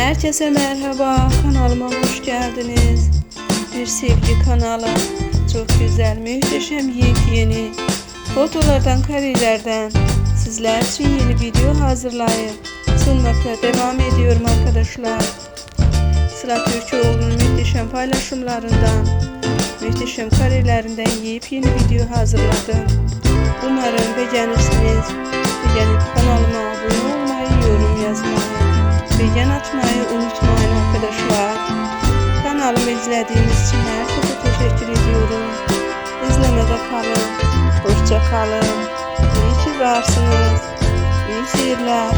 Herkese merhaba, kanalıma hoş geldiniz. Bir sevgi kanalı, çok güzel, muhteşem, yepyeni fotolardan, karelerden sizler için yeni video hazırlayıp sunmakla devam ediyorum arkadaşlar. Sıra Türkoğlu'nun muhteşem paylaşımlarından, muhteşem karelerinden yepyeni video hazırladım. Umarım beğenirsiniz. Beğenip beğen atmayı unutmayın arkadaşlar. Kanalımı izlediğiniz için herkese teşekkür ediyorum. İzlemede kalın. Hoşça kalın. İyi ki varsınız. İyi seyirler.